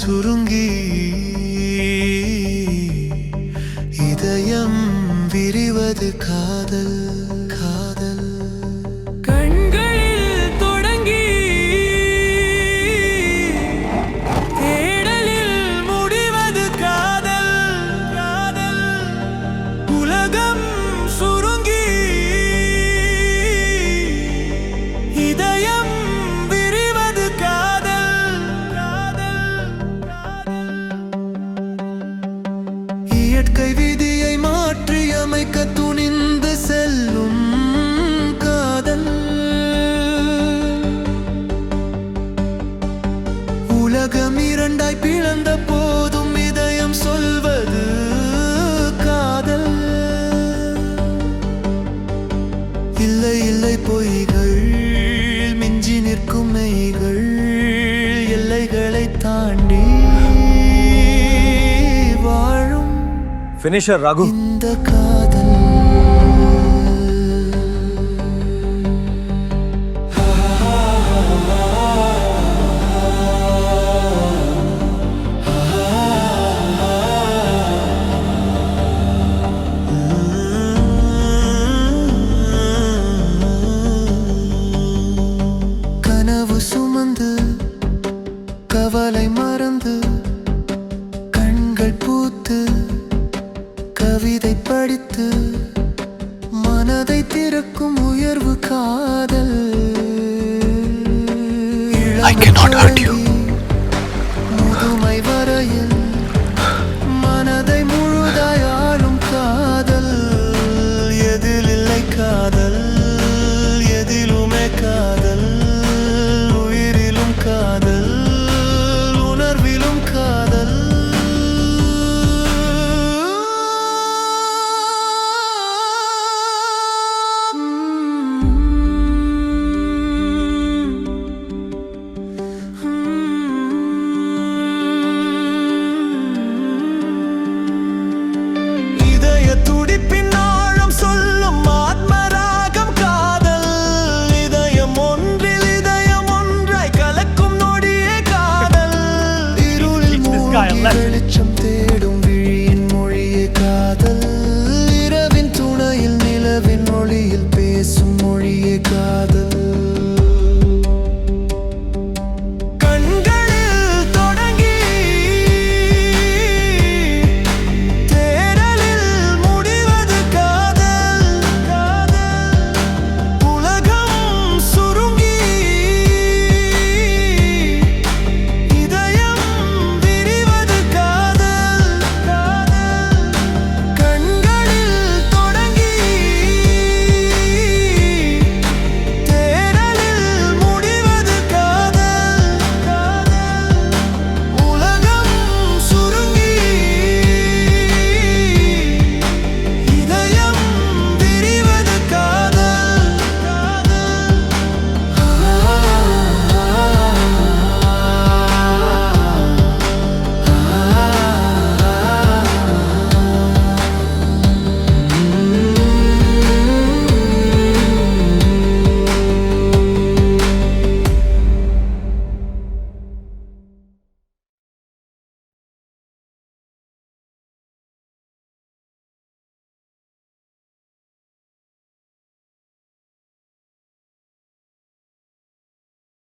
சுருங்கி இதயம் விரிவது காதல். இல்லை இல்லை பொய்கள் மிஞ்சி நிற்கும் மெய்கள் எல்லைகளை தாண்டி வாழும் ஃபினிஷர் ரகு இந்த காதல் மனதை திறக்கும் உயர்வு காதல் I cannot hurt you. முதுமை வரையில் இருளில் மூழ்கி வெளிச்சம் தேடும் விழியின் மொழியே காதல். இரவின் துணையில் நிலவின் ஒளியில் பேசும் மொழியே காதல்.